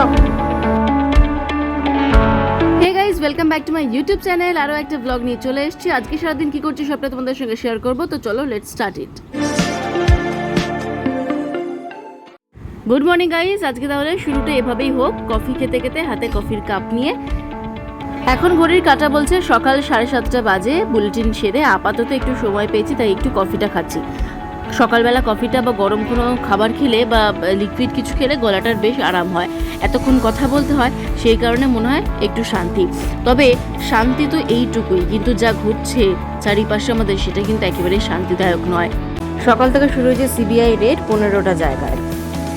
Chak hey welcome back to my YouTube channel আরও একটা blog নিয়ে চলে এসেছি। আজকে সারাদিন কি করছি সবটা তোমাদের সঙ্গে শেয়ার করব। তো চলো let start it good morning guys আজকে তাহলে শুরুটা এভাবেই হোক। কফি খেতে খেতে হাতে কফির কাপ নিয়ে। এখন ঘড়ির কাটা বলছে সকাল সাড়ে সাতটা বাজে বুলেটিন সেরে আপাতত একটু সময় পেয়েছি, তাই একটু কফিটা খাচ্ছি। সকালবেলা কফিটা বা গরম কোনো খাবার খেলে বা লিকুইড কিছু খেলে গলাটার বেশ আরাম হয়। এতক্ষণ কথা বলতে হয়, সেই কারণে মনে হয় একটু শান্তি। তবে শান্তি তো এইটুকুই, কিন্তু যা ঘটছে চারিপাশে আমাদের সেটা কিন্তু একেবারেই শান্তিদায়ক নয়। সকাল থেকে শুরু হয়েছে সিবিআই রেড পনেরোটা জায়গায়।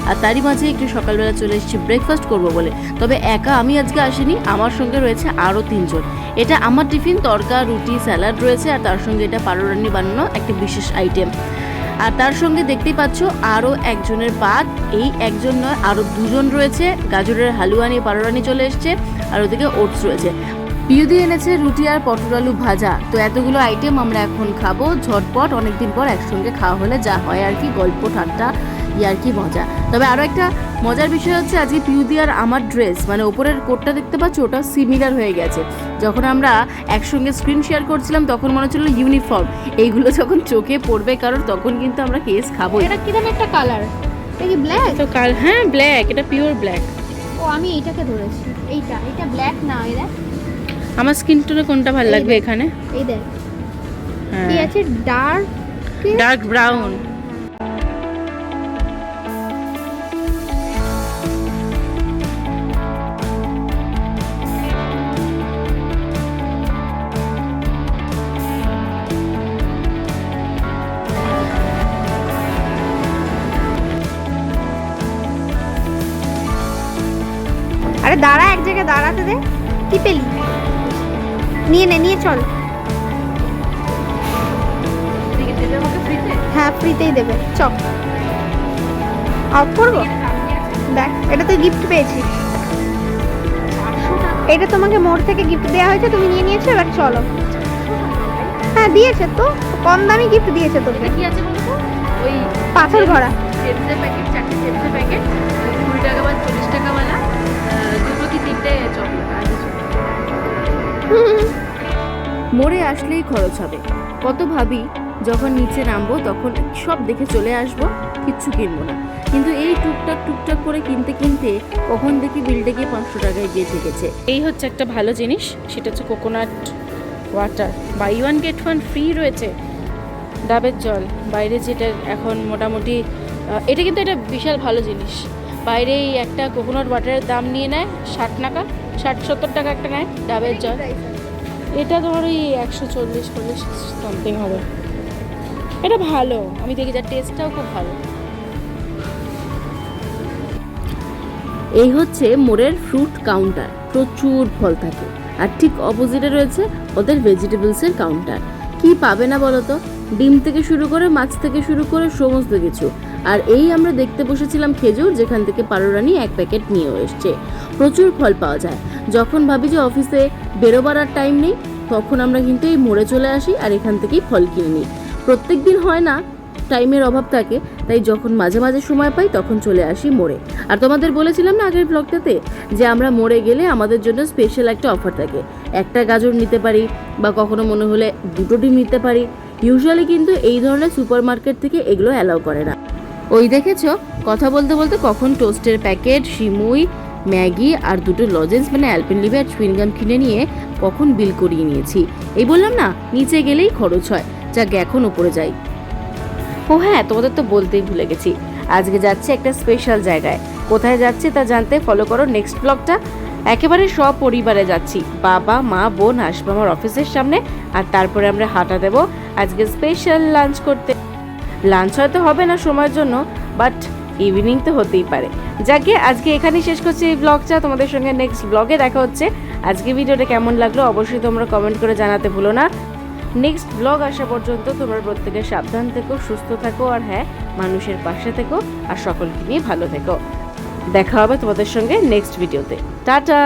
আর তারই মাঝে একটু সকালবেলা চলে এসেছি ব্রেকফাস্ট করব বলে। তবে একা আমি আজকে আসিনি, আমার সঙ্গে রয়েছে আরও তিনজন। এটা আমার টিফিন, তরকা, রুটি, স্যালাড রয়েছে, আর তার সঙ্গে এটা পারোরানি বানানো একটা বিশেষ আইটেম আর তার সঙ্গে দেখতেই পাচ্ছ আরও একজনের বাদ এই একজন নয়, আরও দুজন রয়েছে। গাজরের হালুয়া নিয়ে পারোরানি চলে এসছে আর ওদিকে ওটস রয়েছে। পিউদি এনেছে রুটি আর পটল আলু ভাজা। তো এতগুলো আইটেম আমরা এখন খাব। ঝটপট অনেকদিন পর একসঙ্গে খাওয়া হলে যা হয় আর কি, গল্প, ঠাট্টা ইয়ার কি মজা। তবে আরও একটা মজার বিষয় হচ্ছে আজকে পিউদি আর আমার ড্রেস মানে ওপরের কোটটা দেখতে পাচ্ছ ওটা সিমিলার হয়ে গেছে। যখন আমরা একসঙ্গে স্ক্রিন শেয়ার করছিলাম তখন মনে হচ্ছিল ইউনিফর্ম এইগুলো যখন চোখে পড়বে কারণ তখন কিন্তু আমরা কেস খাব এটা কীরকম একটা কালার এটা কি ব্ল্যাক তো কাল হ্যাঁ ব্ল্যাক এটা পিওর ব্ল্যাক ও আমি এইটাকে ধরেছি। এইটা এটা ব্ল্যাক না এই দেখ। আমার স্কিন টোনে কোনটা ভালো লাগবে এখানে? এই দেখ। হ্যাঁ। কি আছে ডার্ক ডার্ক ব্রাউন আরে দাঁড়া এক জায়গায় দাঁড়াতে দে। কি পেলি? নিয়ে নে নিয়ে চল। হ্যাঁ ফ্রিতেই দেবে। চক অফ করব? দেখ এটা তো গিফট পেয়েছিস এটা তোমাকে মোড় থেকে গিফট দেওয়া হয়েছে তুমি নিয়ে নিয়েছো এবার চলো। হ্যাঁ দিয়েছে তো। কম দামি গিফট দিয়েছে তোকে। কি আছে বলতো ওই পাথর ভরা প্যাকেট চারটে প্যাকেট কুড়ি টাকা বা চল্লিশ টাকাওয়ালা আহ, মোড়ে আসলেই খরচ হবে। কত ভাবি যখন নিচে নামবো তখন সব দেখে চলে আসব কিচ্ছু কিনবো না। কিন্তু এই টুকটাক টুকটাক করে কিনতে কিনতে কখন দেখি বিলটা গিয়ে পাঁচশো টাকায় গিয়ে ঠেকেছে। এই হচ্ছে একটা ভালো জিনিস সেটা হচ্ছে coconut water buy one get one free রয়েছে। ডাবের জল। বাইরে যেটা এখন মোটামুটি এটা কিন্তু একটা বিশাল ভালো জিনিস। বাইরে এই একটা কোকোনাট ওয়াটারের দাম নিয়ে নেয়, ষাট টাকা, ষাট, সত্তর টাকা একটা নেয়, ডাবের জল। এটা তোমার ওই একশো চল্লিশ চল্লিশ সামথিং হবে। এটা ভালো, আমি দেখি, যার টেস্টটাও খুব ভালো। এই হচ্ছে মোড়ের ফ্রুট কাউন্টার প্রচুর ফল থাকে। আর ঠিক অপোজিটে রয়েছে ওদের ভেজিটেবলসের কাউন্টার কি পাবে না বলো তো? ডিম থেকে শুরু করে মাছ থেকে শুরু করে সমস্ত কিছু। আর এই আমরা দেখতে বসেছিলাম খেজুর, যেখান থেকে পারোরানি এক প্যাকেট নিয়েও এসছে। প্রচুর ফল পাওয়া যায়। যখন ভাবি যে অফিসে বেরোবার আর টাইম নেই, তখন আমরা কিন্তু এই মোড়ে চলে আসি আর এখান থেকেই ফল কিনে নিই। প্রত্যেক দিন হয় না টাইমের অভাব থাকে, তাই যখন মাঝে মাঝে সময় পাই, তখন চলে আসি মোড়ে। আর তোমাদের বলেছিলাম না আগের ব্লগটাতে যে আমরা মোড়ে গেলে আমাদের জন্য স্পেশাল একটা অফার থাকে। একটা গাজর নিতে পারি বা কখনো মনে হলে দুটো ডিম নিতে পারি। ইউজুয়ালি কিন্তু এই ধরনের সুপার মার্কেট থেকে এগুলো অ্যালাউ করে না। ওই দেখেছ? কথা বলতে বলতে কখন টোস্টের প্যাকেট, সিমুই, ম্যাগি আর দুটো লজেন্স মানে অ্যালপেনলিভে আর চুইনগাম কিনে নিয়ে কখন বিল করিয়ে নিয়েছি। এই বললাম না, নিচে গেলেই খরচ হয়। যাক, এখন উপরে যাই। ও হ্যাঁ তোমাদের তো বলতেই ভুলে গেছি। আজকে যাচ্ছে একটা স্পেশাল জায়গায়। কোথায় যাচ্ছে তা জানতে ফলো করো নেক্সট ব্লগটা একেবারে সপরিবারে যাচ্ছি। বাবা, মা, বোন, আসবে আমার অফিসের সামনে। আর তারপরে আমরা হাঁটা দেবো। আজকে স্পেশাল লাঞ্চ করতে লাঞ্চ হয়তো হবে না সময়ের জন্য বাট ইভিনিং তো হতেই পারে। যাকে আজকে এখানেই শেষ করছি এই ব্লগটা তোমাদের সঙ্গে নেক্সট ব্লগে দেখা হচ্ছে। আজকে ভিডিওটা কেমন লাগল অবশ্যই তোমরা কমেন্ট করে জানাতে ভুলো না। নেক্সট ব্লগ আসা পর্যন্ত তোমরা প্রত্যেকে সাবধান থেকো, সুস্থ থাকো, আর হ্যাঁ মানুষের পাশে থেকো, আর সকলকে নিয়ে ভালো থেকো। দেখা হবে তোমাদের সঙ্গে নেক্সট ভিডিওতে টাটা!